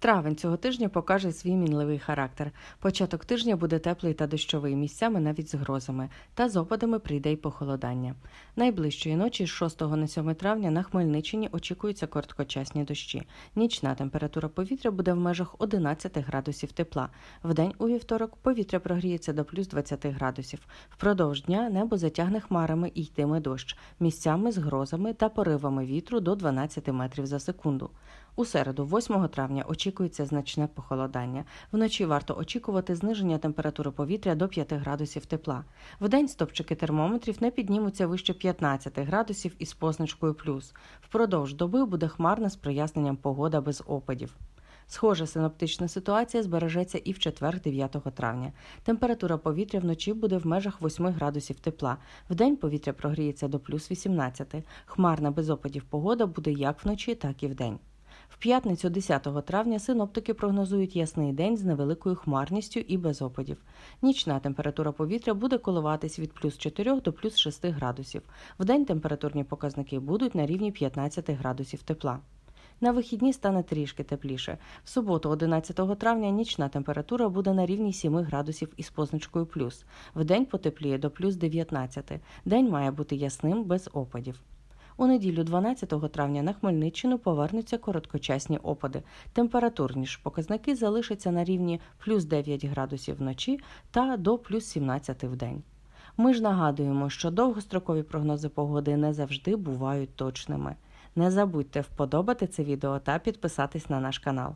Травень цього тижня покаже свій мінливий характер. Початок тижня буде теплий та дощовий, місцями навіть з грозами, та з опадами прийде й похолодання. Найближчої ночі з 6 на 7 травня на Хмельниччині очікуються короткочасні дощі. Нічна температура повітря буде в межах 11 градусів тепла. Вдень у вівторок повітря прогріється до плюс 20 градусів. Впродовж дня небо затягне хмарами і йтиме дощ, місцями з грозами та поривами вітру до 12 метрів за секунду. У середу, 8 травня, очікується значне похолодання. Вночі варто очікувати зниження температури повітря до 5 градусів тепла. Вдень стопчики термометрів не піднімуться вище 15 градусів із позначкою плюс. Впродовж доби буде хмарна з проясненням погода без опадів. Схожа синоптична ситуація збережеться і в четвер, 9 травня. Температура повітря вночі буде в межах 8 градусів тепла. Вдень повітря прогріється до плюс 18. Хмарна без опадів погода буде як вночі, так і вдень. В п'ятницю 10 травня синоптики прогнозують ясний день з невеликою хмарністю і без опадів. Нічна температура повітря буде коливатись від плюс 4 до плюс 6 градусів. Вдень температурні показники будуть на рівні 15 градусів тепла. На вихідні стане трішки тепліше. В суботу, 11 травня, нічна температура буде на рівні 7 градусів із позначкою плюс. Вдень потепліє до плюс 19. День має бути ясним без опадів. У неділю 12 травня на Хмельниччину повернуться короткочасні опади. Температурні ж показники залишаться на рівні плюс 9 градусів вночі та до плюс 17 в день. Ми ж нагадуємо, що довгострокові прогнози погоди не завжди бувають точними. Не забудьте вподобати це відео та підписатись на наш канал.